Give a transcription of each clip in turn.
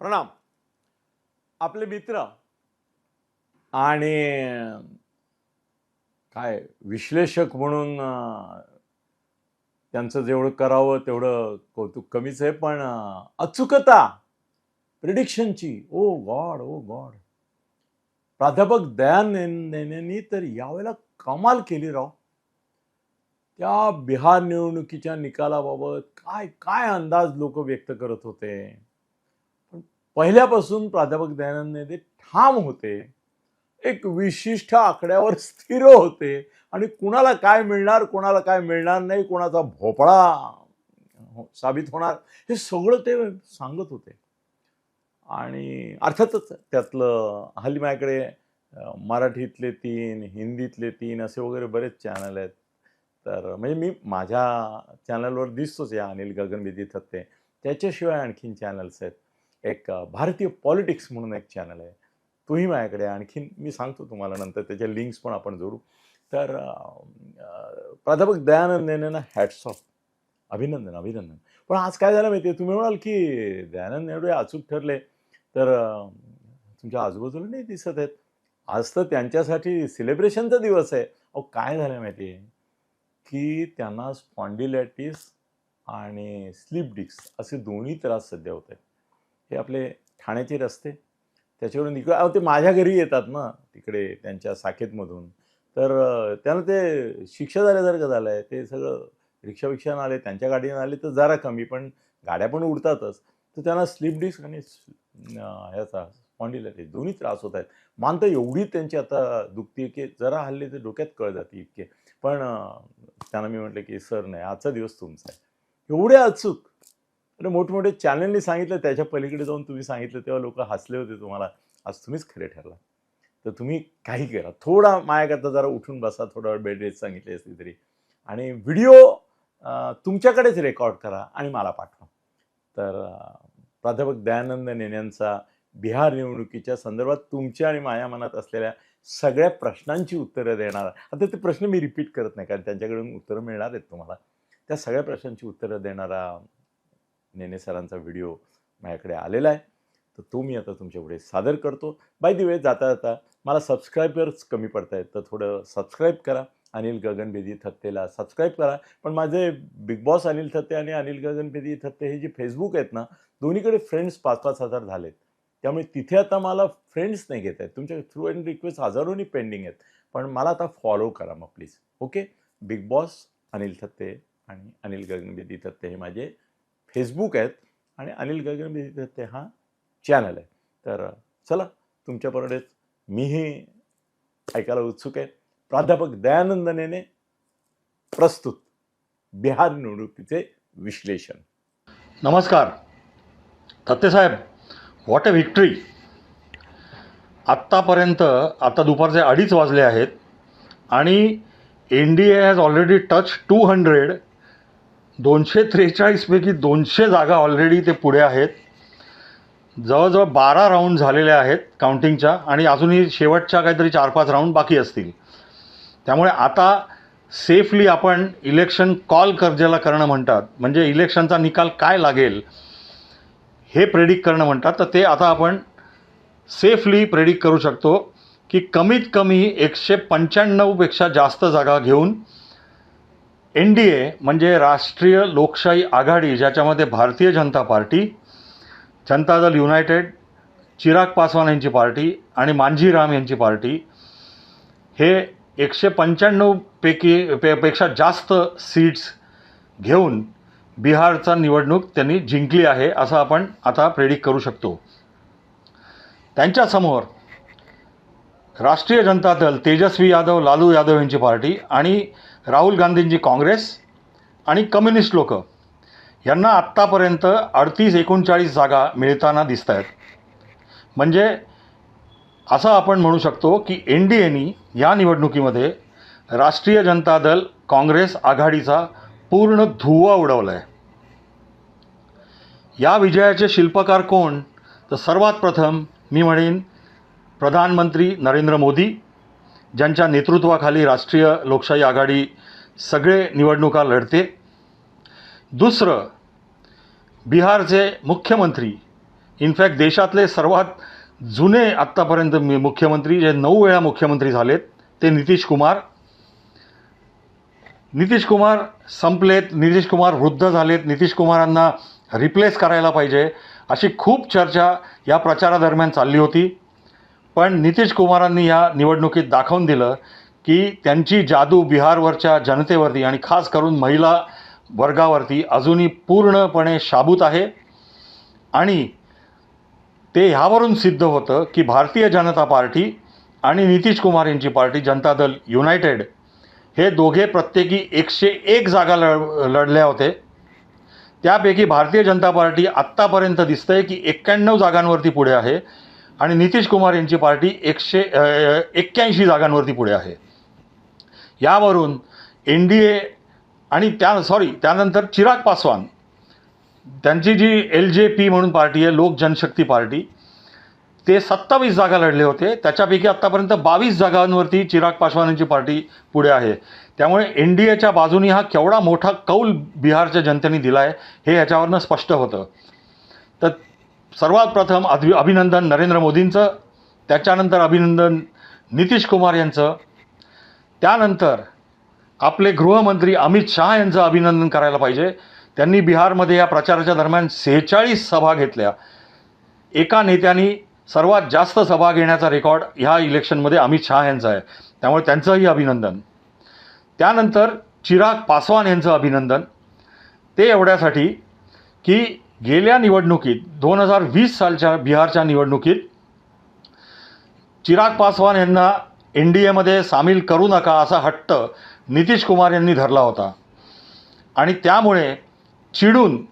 प्रणाम. आपले मित्र आणि काय विश्लेषक म्हणून त्यांचं जेवढं करावं तेवढं कौतुक कमीच आहे पण अचूकता प्रिडिक्शनची ओ गॉड ओ गॉड. प्राध्यापक दयानंदेनी तर यावेळेला कमाल केली राव. त्या बिहार निवडणुकीच्या निकालाबाबत काय काय अंदाज लोक व्यक्त करत होते? पहिल्यापासून प्राध्यापक दयानंद ठाम होते एक विशिष्ट आकड्यावर स्थिर होते आणि कुणाला काय मिळणार कोणाला काय मिळणार नाही कोणाचा भोपळा हो- साबित होणार हे सगळं ते सांगत होते. आणि अर्थातच त्यातलं हल्ली माझ्याकडे मराठीतले तीन हिंदीतले तीन असे वगैरे बरेच चॅनल आहेत. तर म्हणजे मी माझ्या चॅनलवर दिसतोच या अनिल गगनविधी थत्ते त्याच्याशिवाय आणखीन चॅनल्स आहेत. एक भारतीय पॉलिटिक्स म्हणून एक चॅनल आहे. तोही माझ्याकडे आणखीन मी सांगतो तुम्हाला नंतर त्याच्या लिंक्स पण आपण जोडू. तर प्राध्यापक दयानंद ना हॅट्स ऑफ अभिनंदन अभिनंदन. पण आज काय झालं माहिती आहे तुम्ही म्हणाल की दयानंद नेहरू अचूक ठरले. तर तुमच्या आजूबाजूला नाही दिसत आहेत. आज तर त्यांच्यासाठी सेलिब्रेशनचा दिवस आहे. अहो काय झालं माहिती आहे की त्यांना स्पॉन्डिलायटिस आणि स्लीप डिक्स असे दोन्ही त्रास सध्या होत आहेत. हे आपले ठाण्याचे रस्ते. त्याच्यावरून इकडे अहो ते माझ्या घरी येतात ना तिकडे त्यांच्या साखेतमधून तर त्यांना ते शिक्षा झाल्यासारखं झालं आहे ते सगळं रिक्षा विक्षानं आले त्यांच्या गाडीनं आले तर जरा कमी पण गाड्या पण उडतातच. तर त्यांना स्लीप डिस्क आणि स- अं, ह्याचा स्पॉन्डिलायटिस दोन्ही त्रास होत आहेत. मान तर एवढी त्यांची आता दुखते की जरा हल्ली ते डोक्यात कळ जाते इतके. पण त्यांना मी म्हटलं की सर नाही आजचा दिवस तुमचा आहे. एवढे अचूक आणि मोठमोठे चॅनलनी सांगितलं त्याच्या पलीकडे जाऊन तुम्ही सांगितलं तेव्हा लोक हसले होते तुम्हाला. आज तुम्हीच खरे ठरला तर तुम्ही काही करा. थोडा माझ्याकरता जरा उठून बसा थोडा वेळ बेड रेस्ट सांगितली असली तरी. आणि व्हिडिओ तुमच्याकडेच रेकॉर्ड करा आणि मला पाठवा. तर प्राध्यापक दयानंद नेण्यांचा बिहार निवडणुकीच्या संदर्भात तुमच्या आणि माझ्या मनात असलेल्या सगळ्या प्रश्नांची उत्तरं देणार. आता ते प्रश्न मी रिपीट करत नाही कारण त्यांच्याकडून उत्तरं मिळणार आहेत तुम्हाला. त्या सगळ्या प्रश्नांची उत्तरं देणारा नेने सरांचा व्हिडिओ माझ्याकडे आलेला आहे. तर तो मी आता तुमच्यापुढे सादर करतो. बाय दी वेळ जाता जाता मला सबस्क्रायबर्स कमी पडत आहेत तर थोडं सबस्क्राईब करा. अनिल गगनभेदी थत्तेला सबस्क्राईब करा. पण माझे बिग बॉस अनिल थत्ते आणि अनिल गगनभेदी थत्ते हे जे फेसबुक आहेत ना दोन्हीकडे फ्रेंड्स पाच पाच हजार झालेत. त्यामुळे तिथे आता मला फ्रेंड्स नाही घेत आहेत तुमच्या थ्रू अँड रिक्वेस्ट हजारोनी पेंडिंग आहेत. पण मला आता फॉलो करा मग please okay Bigg Boss Anil Thatte आणि अनिल गगनभेदी थत्ते हे माझे फेसबुक आहेत आणि अनिल गगनबेदी हा चॅनल आहे. तर चला तुमच्यापर्यंत मीही ऐकायला उत्सुक आहे. प्राध्यापक दयानंदनेने प्रस्तुत बिहार निवडणुकीचे विश्लेषण. नमस्कार. थत्तेसाहेब व्हॉट अ विक्ट्री आत्तापर्यंत आता दुपारचे अडीच वाजले आहेत आणि N D A has already touch two hundred दोनशे त्रेचाळीसपैकी दोनशे जागा ऑलरेडी ते पुढे आहेत. जवळजवळ बारा राऊंड झालेले आहेत काउंटिंगच्या आणि अजूनही शेवटच्या काहीतरी चार पाच राऊंड बाकी असतील. त्यामुळे आता सेफली आपण इलेक्शन कॉल कर ज्याला करणं म्हणतात. म्हणजे इलेक्शनचा निकाल काय लागेल हे प्रेडिक्ट करणं म्हणतात. तर ते आता आपण सेफली प्रेडिक्ट करू शकतो की कमीत कमी एकशे पंच्याण्णवपेक्षा जास्त जागा घेऊन एन डी ए म्हणजे राष्ट्रीय लोकशाही आघाडी ज्याच्यामध्ये भारतीय जनता पार्टी जनता दल युनायटेड चिराग पासवान यांची पार्टी आणि मांझी राम यांची पार्टी हे एकशे पंच्याण्णवपैकी पे पेक्षा जास्त सीट्स घेऊन बिहारचा निवडणूक त्यांनी जिंकली आहे असं आपण आता प्रेडिक्ट करू शकतो. त्यांच्यासमोर राष्ट्रीय जनता दल तेजस्वी यादव लालू यादव यांची पार्टी आणि राहुल गांधींची काँग्रेस आणि कम्युनिस्ट लोक यांना आत्तापर्यंत अडतीस एकोणचाळीस जागा मिळताना दिसत आहेत म्हणजे असं आपण म्हणू शकतो की एन डी एनी या निवडणुकीमध्ये राष्ट्रीय जनता दल काँग्रेस आघाडीचा पूर्ण धुव्वा उडवला आहे या विजयाचे शिल्पकार कोण? तर सर्वात प्रथम मी म्हणेन प्रधानमंत्री नरेंद्र मोदी ज्यांच्या नेतृत्वाखाली राष्ट्रीय लोकशाही आघाडी सगळे निवडणुका लढते. दुसरं बिहारचे मुख्यमंत्री इनफॅक्ट देशातले सर्वात जुने आत्तापर्यंत मुख्यमंत्री जे नऊ वेळा मुख्यमंत्री झालेत ते नितीश कुमार. नितीश कुमार संपलेत नितीश कुमार वृद्ध झालेत नितीश कुमारांना रिप्लेस करायला पाहिजे अशी खूप चर्चा या प्रचारादरम्यान चालली होती. पण नितीश कुमारांनी या निवडणुकीत दाखवून दिलं की त्यांची जादू बिहारवरच्या जनतेवरती आणि खास करून महिला वर्गावरती अजूनही पूर्णपणे शाबूत आहे. आणि ते ह्यावरून सिद्ध होतं की भारतीय जनता पार्टी आणि नितीश कुमार यांची पार्टी जनता दल युनायटेड हे दोघे प्रत्येकी एकशे एक जागा लढ लढल्या होते. त्यापैकी भारतीय जनता पार्टी आत्तापर्यंत दिसतंय की एक्क्याण्णव जागांवरती पुढे आहे. आणि नितीश कुमार यांची पार्टी एकशे एक्क्याऐंशी जागांवरती पुढे आहे. यावरून एन डी ए आणि त्या सॉरी त्यानंतर चिराग पासवान त्यांची जी एल जे पी म्हणून पार्टी आहे लोक जनशक्ती पार्टी ते सत्तावीस जागा लढले होते. त्याच्यापैकी आत्तापर्यंत बावीस जागांवरती चिराग पासवान यांची पार्टी पुढे आहे. त्यामुळे एन डी एच्या बाजूनी हा केवढा मोठा कौल बिहारच्या जनतेने दिला आहे हे याच्यावरनं स्पष्ट होतं. तर सर्वात प्रथम अभि अभिनंदन नरेंद्र मोदींचं त्याच्यानंतर अभिनंदन नितीश कुमार यांचं त्यानंतर आपले गृहमंत्री अमित शहा यांचं अभिनंदन करायला पाहिजे. त्यांनी बिहारमध्ये या प्रचाराच्या दरम्यान सेहेचाळीस सभा घेतल्या. एका नेत्यानी सर्वात जास्त सभा घेण्याचा रेकॉर्ड ह्या इलेक्शनमध्ये अमित शहा यांचा आहे. त्यामुळे त्यांचंही अभिनंदन. त्यानंतर चिराग पासवान यांचं अभिनंदन. ते एवढ्यासाठी की गेल्या निवडणुकीत दोन हजार वीस सालच्या बिहारच्या निवडणुकीत चिराग पासवान यांना एन डी एमध्ये सामील करू नका असा हट्ट नितीश कुमार यांनी धरला होता. आणि त्यामुळे चिडून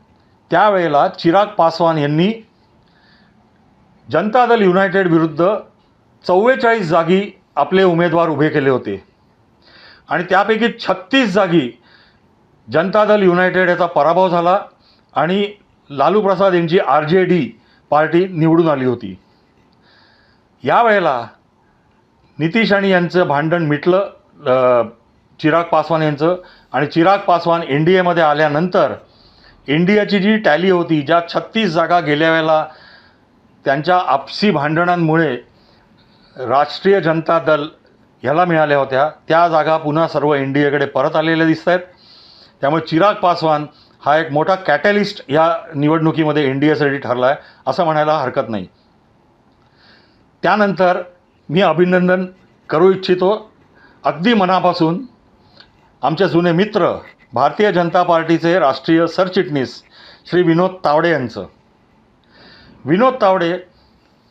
त्यावेळेला चिराग पासवान यांनी जनता दल युनायटेड विरुद्ध चव्वेचाळीस जागी आपले उमेदवार उभे केले होते. आणि त्यापैकी छत्तीस जागी जनता दल युनायटेड याचा पराभव झाला आणि लालू प्रसाद यांची आर जे डी पार्टी निवडून आली होती. यावेळेला नितीश आणि यांचं भांडण मिटलं चिराग पासवान यांचं आणि चिराग पासवान एन डी एमध्ये आल्यानंतर इंडियाची जी टॅली होती ज्या छत्तीस जागा गेल्या वेळेला त्यांच्या आपसी भांडणांमुळे राष्ट्रीय जनता दल ह्याला मिळाल्या होत्या त्या जागा पुन्हा सर्व एन डी एकडे परत आलेल्या दिसत आहेत त्यामुळे चिराग पासवान हा एक मोठा कॅटलिस्ट या निवडणुकीमध्ये एन डी एसाठी ठरला आहे असं म्हणायला हरकत नाही. त्यानंतर मी अभिनंदन करू इच्छितो. अगदी मनापासून आमचे जुने मित्र भारतीय जनता पार्टीचे राष्ट्रीय सरचिटणीस श्री विनोद तावडे यांचं. विनोद तावडे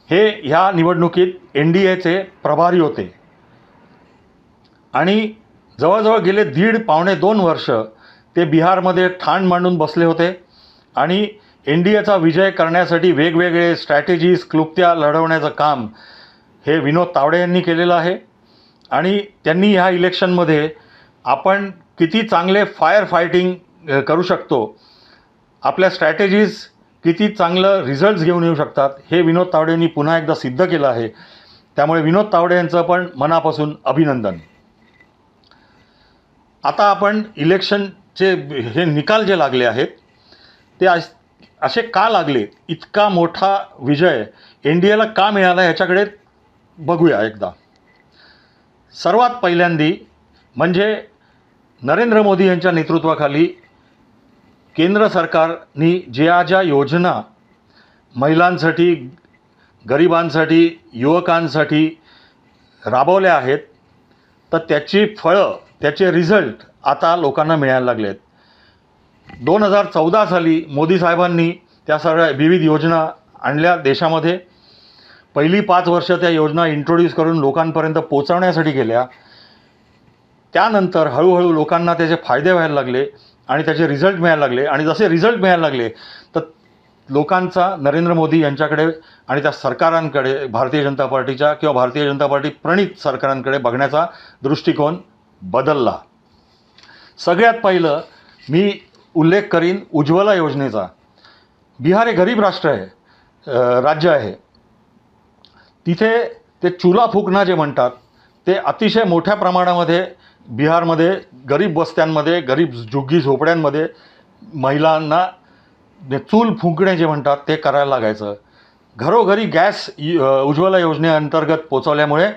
हे ह्या निवडणुकीत एन डी एचे प्रभारी होते. आणि जवळजवळ गेले दीड पावणे दोन वर्ष ते बिहारमध्ये ठाण मांडून बसले होते आणि एन डी एचा विजय करण्यासाठी वेगवेगळे स्ट्रॅटेजीज क्लुप्त्या लढवण्याचं काम हे विनोद तावडे यांनी केलेलं आहे. आणि त्यांनी ह्या इलेक्शनमध्ये आपण किती चांगले फायर फायटिंग करू शकतो आपल्या स्ट्रॅटेजीज किती चांगलं रिझल्ट्स घेऊन येऊ शकतात हे विनोद तावडे यांनी पुन्हा एकदा सिद्ध केलं आहे. त्यामुळे विनोद तावडे यांचं पण मनापासून अभिनंदन. आता आपण इलेक्शन जे हे निकाल जे लागले आहेत ते अस- असे का लागले? इतका मोठा विजय एन डी एला का मिळाला ह्याच्याकडे बघूया एकदा. सर्वात पहिल्यांदी म्हणजे नरेंद्र मोदी यांच्या नेतृत्वाखाली केंद्र सरकारनी ज्या ज्या योजना महिलांसाठी गरिबांसाठी युवकांसाठी राबवल्या आहेत तर त्याची फळं त्याचे रिझल्ट आता लोकांना मिळायला लागले आहेत दोन हजार चौदा साली मोदी साहेबांनी त्या सगळ्या विविध योजना आणल्या देशामध्ये. पहिली पाच वर्ष त्या योजना इंट्रोड्यूस करून लोकांपर्यंत पोचवण्यासाठी गेल्या त्यानंतर हळूहळू लोकांना त्याचे फायदे व्हायला लागले आणि त्याचे रिझल्ट मिळायला लागले. आणि जसे रिझल्ट मिळायला लागले तर लोकांचा नरेंद्र मोदी यांच्याकडे आणि त्या सरकारांकडे भारतीय जनता पार्टीच्या किंवा भारतीय जनता पार्टी प्रणित सरकारांकडे बघण्याचा दृष्टिकोन बदलला. सगळ्यात पहिलं मी उल्लेख करीन उज्ज्वला योजनेचा. बिहार हे गरीब राष्ट्र आहे राज्य आहे. तिथे ते चुला फुकणं जे म्हणतात ते अतिशय मोठ्या प्रमाणामध्ये बिहारमध्ये गरीब वस्त्यांमध्ये गरीब झुग्गी झोपड्यांमध्ये महिलांना जे चूल फुंकणे जे म्हणतात ते करायला लागायचं. घरोघरी गॅस उज्ज्वला योजनेअंतर्गत पोचवल्यामुळे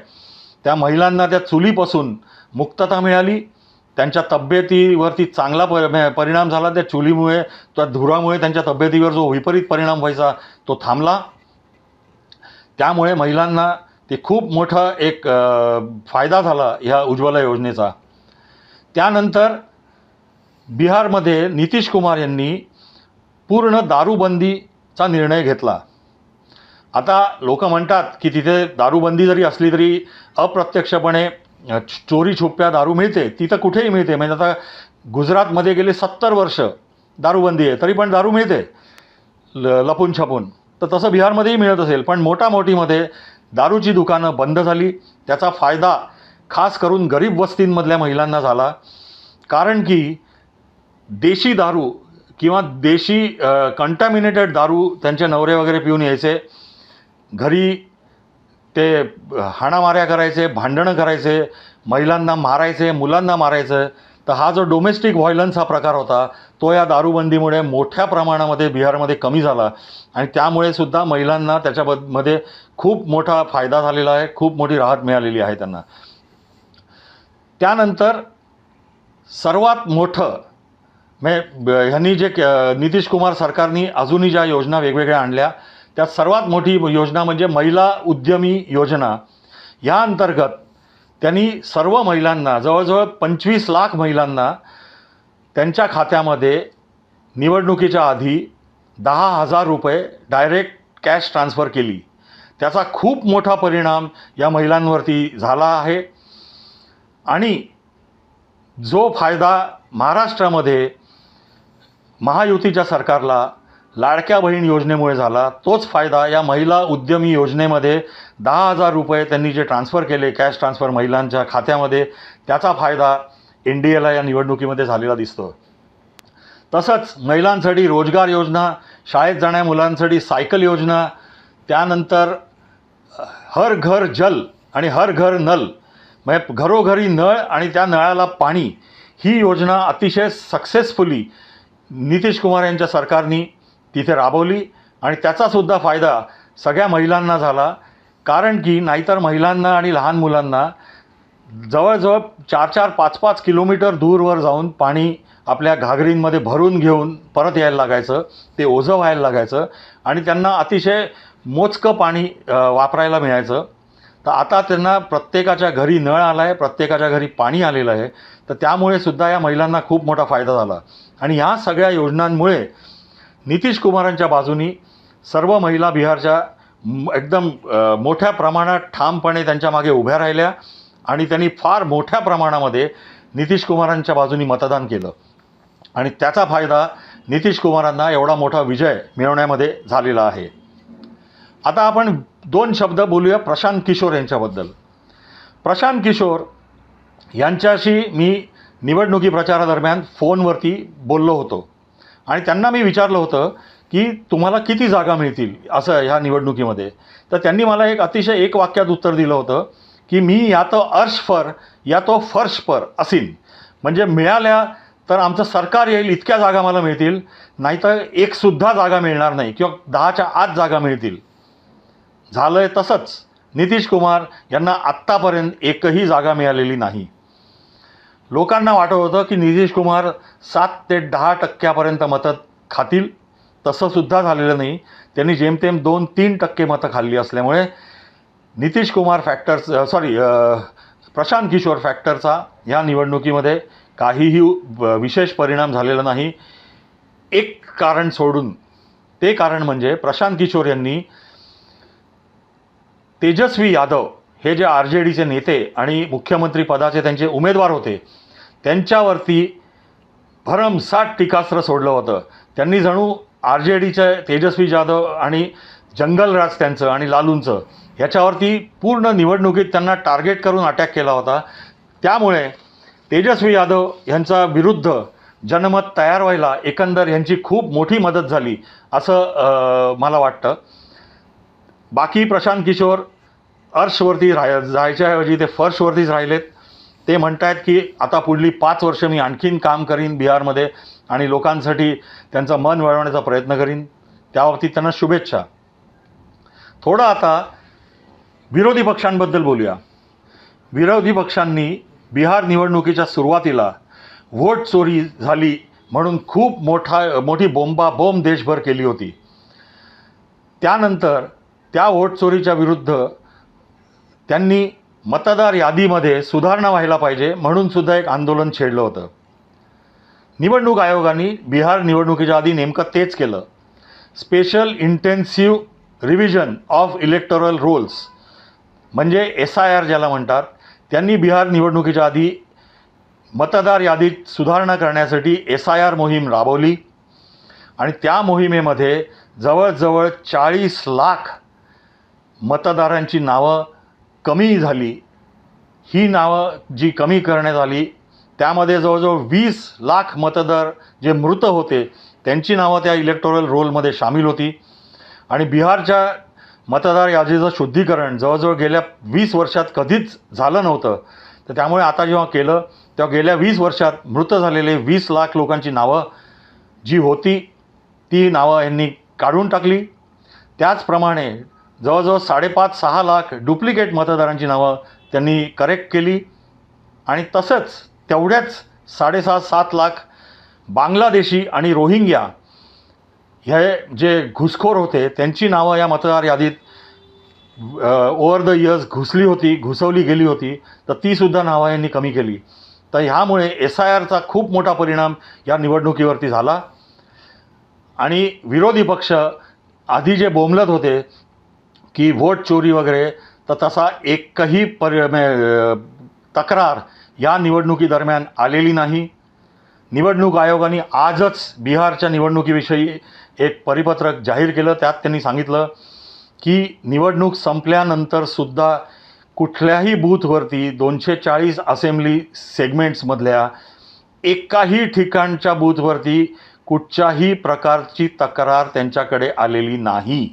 त्या महिलांना त्या चुलीपासून मुक्तता मिळाली. त्यांच्या तब्येतीवरती चांगला पर परिणाम झाला. त्या चुलीमुळे त्या धुरामुळे त्यांच्या तब्येतीवर जो विपरीत परिणाम व्हायचा तो थांबला. त्यामुळे महिलांना ते खूप मोठा एक फायदा झाला ह्या उज्ज्वला योजनेचा. त्यानंतर बिहारमध्ये नितीश कुमार यांनी पूर्ण दारूबंदीचा निर्णय घेतला. आता लोक म्हणतात की तिथे दारूबंदी जरी असली तरी अप्रत्यक्षपणे चोरी छुप्या दारू मिळते तिथं कुठेही मिळते. म्हणजे आता गुजरातमध्ये गेले सत्तर वर्ष दारूबंदी आहे तरी पण दारू मिळते. ल लपून छपून. तर तसं बिहारमध्येही मिळत असेल पण मोठामोठीमध्ये दारूची दुकानं बंद झाली. त्याचा फायदा खास करून गरीब वस्तींमधल्या महिलांना झाला. कारण की देशी दारू किंवा देशी कंटॅमिनेटेड दारू त्यांचे नवरे वगैरे पिऊन यायचे. घरी ते हाणामाऱ्या करायचे भांडणं करायचे महिलांना मारायचे मुलांना मारायचं तर हा जो डोमेस्टिक व्हायलन्स हा प्रकार होता तो या दारूबंदीमुळे मोठ्या प्रमाणामध्ये बिहारमध्ये कमी झाला. आणि त्यामुळे सुद्धा महिलांना त्याच्याबदमध्ये खूप मोठा फायदा झालेला आहे खूप मोठी राहत मिळालेली आहे त्यांना. त्यानंतर सर्वात मोठं म्हणजे ब- ह्यांनी जे नितीश कुमार सरकारनी अजूनही ज्या योजना वेगवेगळ्या आणल्या त्यात सर्वात मोठी योजना म्हणजे महिला उद्यमी योजना. या अंतर्गत त्यांनी सर्व महिलांना जवळजवळ पंचवीस लाख महिलांना त्यांच्या खात्यामध्ये निवडणुकीच्या आधी दहा हजार रुपये डायरेक्ट कॅश ट्रान्स्फर केली. त्याचा खूप मोठा परिणाम या महिलांवरती झाला आहे. आणि जो फायदा महाराष्ट्रामध्ये महायुतीच्या सरकारला लाडक्या बहीण योजनेमुळे झाला. तोच फायदा या महिला उद्यमी योजनेमध्ये दहा हजार रुपये त्यांनी जे ट्रान्स्फर केले कॅश ट्रान्स्फर महिलांच्या खात्यामध्ये त्याचा फायदा एन डी एला या निवडणुकीमध्ये झालेला दिसतो तसंच महिलांसाठी रोजगार योजना शाळेत जाण्या मुलांसाठी सायकल योजना त्यानंतर हर घर जल आणि हर घर नल म्हणजे घरोघरी नळ आणि त्या नळाला पाणी ही योजना अतिशय सक्सेसफुली नितीश कुमार यांच्या सरकारनी तिथे राबवली आणि त्याचासुद्धा फायदा सगळ्या महिलांना झाला. कारण की नाहीतर महिलांना आणि लहान मुलांना जवळजवळ चार चार पाच पाच किलोमीटर दूरवर जाऊन पाणी आपल्या घागरींमध्ये भरून घेऊन परत यायला लागायचं. ते ओझं व्हायला लागायचं आणि त्यांना अतिशय मोजकं पाणी वापरायला मिळायचं. तर आता त्यांना प्रत्येकाच्या घरी नळ आला आहे प्रत्येकाच्या घरी पाणी आलेलं आहे. तर त्यामुळे सुद्धा या महिलांना खूप मोठा फायदा झाला. आणि ह्या सगळ्या योजनांमुळे नितीश कुमारांच्या बाजूनी सर्व महिला बिहारच्या एकदम मोठ्या प्रमाणात ठामपणे त्यांच्या मागे उभ्या राहिल्या आणि त्यांनी फार मोठ्या प्रमाणामध्ये नितीश कुमारांच्या बाजूनी मतदान केलं. आणि त्याचा फायदा नितीश कुमारांना एवढा मोठा विजय मिळवण्यामध्ये झालेला आहे. आता आपण दोन शब्द बोलूया प्रशांत किशोर यांच्याबद्दल. प्रशांत किशोर यांच्याशी मी निवडणुकी प्रचारादरम्यान फोनवरती बोललो होतो. आणि त्यांना मी विचारलं होतं की तुम्हाला किती जागा मिळतील असं ह्या निवडणुकीमध्ये. तर त्यांनी मला एक अतिशय एक वाक्यात उत्तर दिलं होतं की मी या तो अर्श फर या तो फर्श पर असीन. म्हणजे मिळाल्या तर आमचं सरकार येईल इतक्या जागा मला मिळतील नाहीतर एकसुद्धा जागा मिळणार नाही किंवा दहाच्या आत जागा मिळतील. झालं आहे तसंच. नितीश कुमार यांना आत्तापर्यंत एकही जागा मिळालेली नाही. लोकांना वाटत होतं की नितीश कुमार सात ते दहा टक्क्यापर्यंत मतं खातील. तसंसुद्धा झालेलं नाही. त्यांनी जेमतेम दोन तीन टक्के मतं खाल्ली असल्यामुळे नितीश कुमार फॅक्टर्स सॉरी प्रशांत किशोर फॅक्टरचा या निवडणुकीमध्ये काहीही विशेष परिणाम झालेला नाही. एक कारण सोडून ते कारण म्हणजे प्रशांत किशोर यांनी तेजस्वी यादव हे जे आर जे डीचे नेते आणि मुख्यमंत्री पदाचे त्यांचे उमेदवार होते त्यांच्यावरती भरमसाठ टीकास्त्र सोडलं होतं. त्यांनी जणू आर जे डीचे तेजस्वी जाधव आणि जंगलराज त्यांचं आणि लालूंचं ह्याच्यावरती पूर्ण निवडणुकीत त्यांना टार्गेट करून अटॅक केला होता. त्यामुळे तेजस्वी यादव यांचा विरुद्ध जनमत तयार व्हायला एकंदर यांची खूप मोठी मदत झाली असं मला वाटतं. बाकी प्रशांत किशोर अर्शवरती राह जायच्याऐवजी ते फर्शवरतीच राहिलेत. ते म्हणत आहेत की आता पुढली पाच वर्ष मी आणखीन काम करीन बिहारमध्ये आणि लोकांसाठी त्यांचं मन वळवण्याचा प्रयत्न करीन. त्याबाबतीत त्यांना शुभेच्छा. थोडं आता विरोधी पक्षांबद्दल बोलूया. विरोधी पक्षांनी बिहार निवडणुकीच्या सुरुवातीला व्होट चोरी झाली म्हणून खूप मोठा मोठी बोंबा बोंब देशभर केली होती. त्यानंतर त्या व्होट चोरीच्या विरुद्ध त्यांनी मतदार यादीमध्ये सुधारणा व्हायला पाहिजे म्हणून सुद्धा एक आंदोलन छेडलं होतं. निवडणूक आयोगाने बिहार निवडणुकीच्या आधी नेमकं तेच केलं. Special intensive revision of electoral rolls म्हणजे एस आय आर ज्याला म्हणतात त्यांनी बिहार निवडणुकीच्या आधी मतदार यादीत सुधारणा करण्यासाठी एस आय आर मोहीम राबवली. आणि त्या मोहिमेमध्ये जवळजवळ चाळीस लाख मतदारांची नावं कमी झाली. ही नावं जी कमी करण्यात आली त्यामध्ये जवळजवळ वीस लाख मतदार जे मृत होते त्यांची नावं त्या इलेक्टोरल रोलमध्ये सामील होती. आणि बिहारच्या मतदार यादीचं शुद्धीकरण जवळजवळ गेल्या वीस वर्षात कधीच झालं नव्हतं. तर त्यामुळे आता जेव्हा केलं तेव्हा गेल्या वीस वर्षात मृत झालेले वीस लाख लोकांची नावं जी होती ती नावं यांनी काढून टाकली. त्याचप्रमाणे जवळजवळ साडेपाच सहा लाख डुप्लिकेट मतदारांची नावं त्यांनी करेक्ट केली. आणि तसंच तेवढ्याच साडेसात सात लाख बांगलादेशी आणि रोहिंग्या हे जे घुसखोर होते त्यांची नावं या मतदार यादीत ओवर द इयर्स घुसली होती घुसवली गेली होती. तर तीसुद्धा नावं यांनी कमी केली. तर ह्यामुळे एस आय आरचा खूप मोठा परिणाम या निवडणुकीवरती झाला. आणि विरोधी पक्ष आधी जे बोंबलत होते की व्होट चोरी वगैरे तर तसा एकही पर तक्रार या निवडणुकीदरम्यान आलेली नाही. निवडणूक आयोगाने आजच बिहारच्या निवडणुकीविषयी एक परिपत्रक जाहीर केलं. त्यात त्यांनी सांगितलं की निवडणूक संपल्यानंतरसुद्धा कुठल्याही बूथवरती दोनशे चाळीस असेंब्ली सेगमेंट्समधल्या एकाही ठिकाणच्या बूथवरती कुठच्याही प्रकारची तक्रार त्यांच्याकडे आलेली नाही.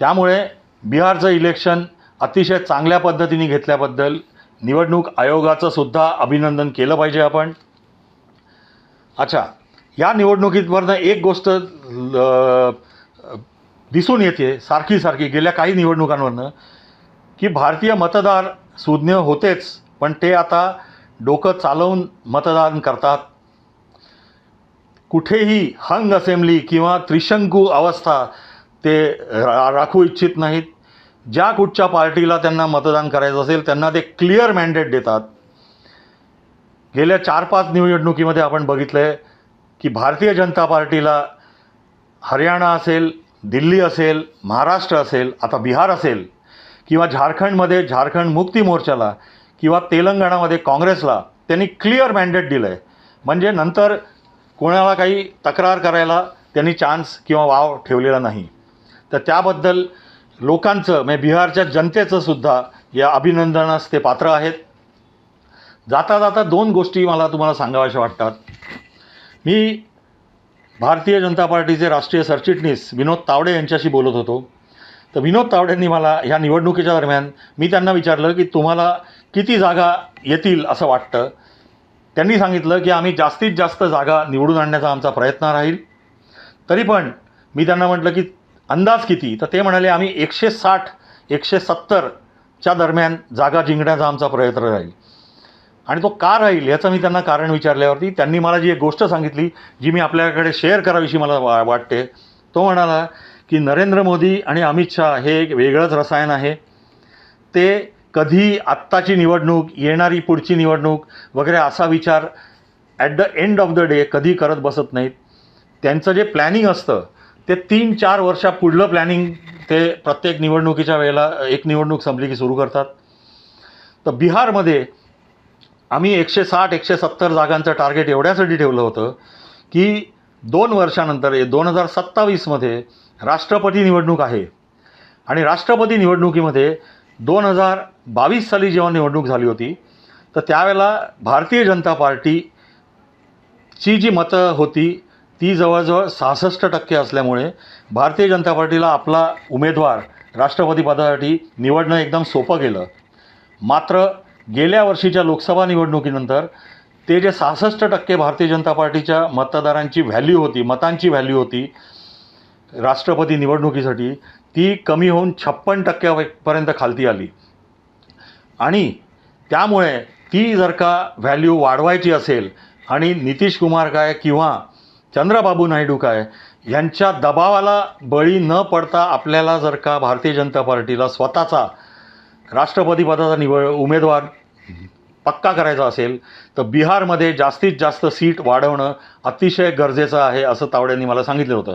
त्यामुळे बिहारचं इलेक्शन अतिशय चांगल्या पद्धतीने घेतल्याबद्दल निवडणूक आयोगाचं सुद्धा अभिनंदन केलं पाहिजे आपण. अच्छा या निवडणुकीवरनं एक गोष्ट दिसून येते सारखी सारखी गेल्या काही निवडणुकांवरनं की भारतीय मतदार सुज्ञ होतेच पण ते आता डोकं चालवून मतदान करतात. कुठेही हंग असेंब्ली किंवा त्रिशंकू अवस्था ते रा राखू इच्छित नाहीत. ज्या कुठच्या पार्टीला त्यांना मतदान करायचं असेल त्यांना ते क्लिअर मॅन्डेट देतात. गेल्या चार पाच निवडणुकीमध्ये आपण बघितलं आहे की भारतीय जनता पार्टीला हरियाणा असेल दिल्ली असेल महाराष्ट्र असेल आता बिहार असेल किंवा झारखंडमध्ये झारखंड मुक्ती मोर्चाला किंवा तेलंगणामध्ये काँग्रेसला त्यांनी क्लिअर मॅन्डेट दिलं आहे म्हणजे नंतर कोणाला काही तक्रार करायला त्यांनी चान्स किंवा वाव ठेवलेला नाही. तर त्याबद्दल लोकांचं म्हणजे बिहारच्या जनतेचं सुद्धा या अभिनंदनास ते पात्र आहेत. जाता जाता दोन गोष्टी मला तुम्हाला सांगाव्याशा वाटतात. मी भारतीय जनता पार्टीचे राष्ट्रीय सरचिटणीस विनोद तावडे यांच्याशी बोलत होतो. तर विनोद तावडेंनी मला ह्या निवडणुकीच्या दरम्यान मी त्यांना विचारलं की तुम्हाला किती जागा येतील असं वाटतं? त्यांनी सांगितलं की आम्ही जास्तीत जास्त जागा निवडून आणण्याचा आमचा प्रयत्न राहील. तरी पण मी त्यांना म्हटलं की अंदाज किती? तर ते म्हणाले आम्ही एकशे साठ एकशे सत्तरच्या दरम्यान जागा जिंकण्याचा आमचा प्रयत्न राहील. आणि तो का राहील याचं मी त्यांना कारण विचारल्यावरती त्यांनी मला जी एक गोष्ट सांगितली जी मी आपल्याकडे शेअर करावीशी मला वा वाटते तो म्हणाला की नरेंद्र मोदी आणि अमित शहा हे एक वेगळंच रसायन आहे. ते कधी आत्ताची निवडणूक येणारी पुढची निवडणूक वगैरे असा विचार at the end of the day कधी करत बसत नाहीत. त्यांचं जे प्लॅनिंग असतं ते तीन चार वर्षा पुढलं प्लॅनिंग ते प्रत्येक निवडणुकीच्या वेळेला एक निवडणूक संपली की सुरू करतात. तर बिहारमध्ये आम्ही एकशे साठ एकशे सत्तर जागांचं टार्गेट एवढ्यासाठी ठेवलं होतं की दोन वर्षानंतर दोन हजार सत्तावीसमध्ये राष्ट्रपती निवडणूक आहे. आणि राष्ट्रपती निवडणुकीमध्ये दोन हजार बावीस साली जेव्हा निवडणूक झाली होती तर त्यावेळेला भारतीय जनता पार्टीची जी मतं होती ती जवळजवळ सहासष्ट टक्के असल्यामुळे भारतीय जनता पार्टीला आपला उमेदवार राष्ट्रपती पदासाठी निवडणं एकदम सोपं गेलं. मात्र गेल्या वर्षीच्या लोकसभा निवडणुकीनंतर ते जे सहासष्ट टक्के भारतीय जनता पार्टीच्या मतदारांची व्हॅल्यू होती मतांची व्हॅल्यू होती राष्ट्रपती निवडणुकीसाठी ती कमी होऊन छप्पन टक्क्यापर्यंत खालती आली. आणि त्यामुळे ती जर का व्हॅल्यू वाढवायची असेल आणि नितीश कुमार काय किंवा चंद्रबाबू नायडू काय? यांच्या दबावाला बळी न पडता आपल्याला जर का भारतीय जनता पार्टीला स्वतःचा राष्ट्रपतीपदाचा निवड उमेदवार पक्का करायचा असेल तर बिहारमध्ये जास्तीत जास्त सीट वाढवणं अतिशय गरजेचं आहे असं तावड्यांनी मला सांगितलं होतं.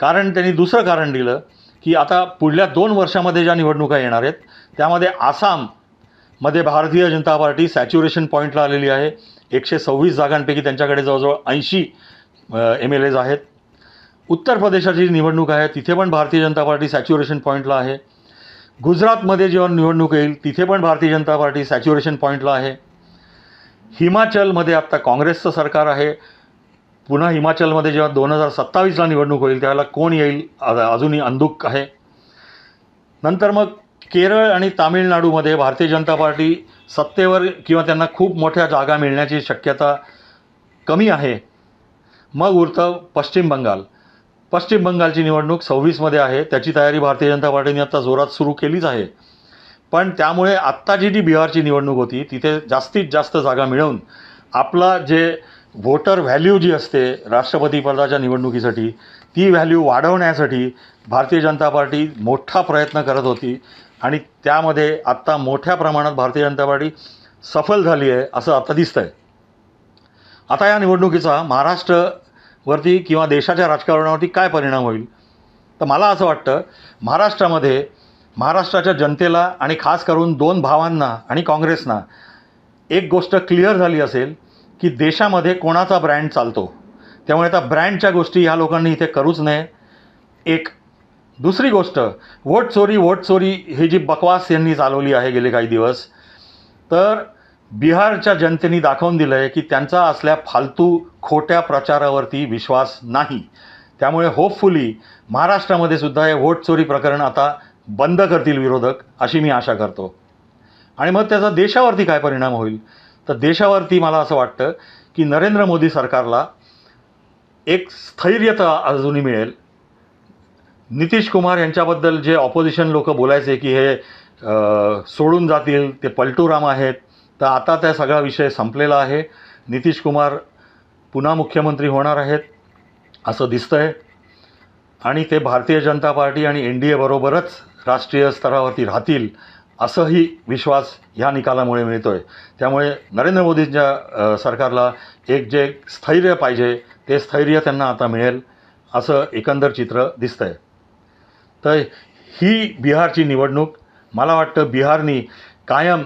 कारण त्यांनी दुसरं कारण दिलं की आता पुढल्या दोन वर्षामध्ये ज्या निवडणुका येणार आहेत त्यामध्ये आसाममध्ये भारतीय जनता पार्टी सॅच्युरेशन पॉईंटला आलेली आहे. एकशे सव्वीस जागांपैकी त्यांच्याकडे जवळजवळ ऐंशी एम एल एज आहेत. उत्तर प्रदेशाची निवडणूक आहे तिथे पण भारतीय जनता पार्टी सॅच्युरेशन पॉईंटला आहे. गुजरातमध्ये जेव्हा निवडणूक येईल तिथे पण भारतीय जनता पार्टी सॅच्युरेशन पॉईंटला आहे. हिमाचलमध्ये आत्ता काँग्रेसचं सरकार आहे. पुन्हा हिमाचलमध्ये जेव्हा दोन हजार सत्तावीसला निवडणूक होईल त्यावेळेला कोण येईल? अजूनही अंदुक आहे. नंतर मग केरळ आणि तामिळनाडूमध्ये भारतीय जनता पार्टी सत्तेवर किंवा त्यांना खूप मोठ्या जागा मिळण्याची शक्यता कमी आहे. मग उरतं पश्चिम बंगाल. पश्चिम बंगालची निवडणूक सव्वीसमध्ये आहे. त्याची तयारी भारतीय जनता पार्टीने आता जोरात सुरू केलीच आहे. पण त्यामुळे आत्ताची जी बिहारची निवडणूक होती तिथे जास्तीत जास्त जागा मिळवून आपला जे व्होटर व्हॅल्यू जी असते राष्ट्रपती पदाच्या निवडणुकीसाठी ती व्हॅल्यू वाढवण्यासाठी भारतीय जनता पार्टी मोठा प्रयत्न करत होती. आणि त्यामध्ये आत्ता मोठ्या प्रमाणात भारतीय जनता पार्टी सफल झाली आहे असं आता दिसतं आहे आता या निवडणुकीचा महाराष्ट्र वरती किंवा देशाच्या राजकारणावरती काय परिणाम होईल? तर मला असं वाटतं महाराष्ट्रामध्ये महाराष्ट्राच्या जनतेला आणि खास करून दोन भावांना आणि काँग्रेसना एक गोष्ट क्लिअर झाली असेल की देशामध्ये कोणाचा ब्रँड चालतो? त्यामुळे आता ब्रँडच्या गोष्टी ह्या लोकांनी इथे करूच नये. एक दुसरी गोष्ट वोट चोरी वोट चोरी ही जी बकवास यांनी चालवली आहे गेले काही दिवस तर बिहारच्या जनतेने दाखवून दिलं आहे की त्यांचा असल्या फालतू खोट्या प्रचारावरती विश्वास नाही. त्यामुळे होपफुली महाराष्ट्रामध्ये सुद्धा हे वोट चोरी प्रकरण आता बंद करतील विरोधक अशी मी आशा करतो. आणि मग त्याचा देशावरती काय परिणाम होईल? तर देशावरती मला असं वाटतं की नरेंद्र मोदी सरकारला एक स्थैर्यता अजूनही मिळेल. नितीश कुमार यांच्याबद्दल जे ऑपोजिशन लोक बोलायचे की हे सोडून जातील ते पलटूराम आहेत तर आता त्या सगळा विषय संपलेला आहे. नितीश कुमार पुन्हा मुख्यमंत्री होणार आहेत असं दिसतं आहे आणि ते भारतीय जनता पार्टी आणि एन डी एबरोबरच राष्ट्रीय स्तरावरती राहतील असंही विश्वास ह्या निकालामुळे मिळतो आहे त्यामुळे नरेंद्र मोदींच्या सरकारला एक जे स्थैर्य पाहिजे ते स्थैर्य त्यांना आता मिळेल असं एकंदर चित्र दिसतं आहे तर ही बिहारची निवडणूक. मला वाटतं बिहारनी कायम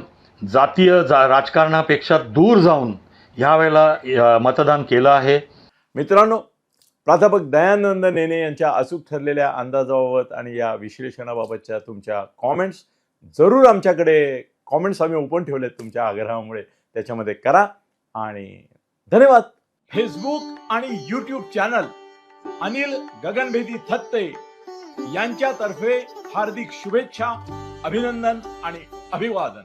जातीय जा राजकारणापेक्षा दूर जाऊन ह्यावेळेला मतदान केलं आहे. मित्रांनो प्राध्यापक दयानंद नेने यांच्या अचूक ठरलेल्या अंदाजाबाबत आणि या विश्लेषणाबाबतच्या तुमच्या कॉमेंट्स जरूर आमच्याकडे कॉमेंट्स आम्ही ओपन ठेवलेत तुमच्या आग्रहामुळे. त्याच्यामध्ये करा आणि धन्यवाद. फेसबुक आणि यूट्यूब चॅनल अनिल गगनभेदी थत्ते यांच्यातर्फे हार्दिक शुभेच्छा अभिनंदन आणि अभिवादन.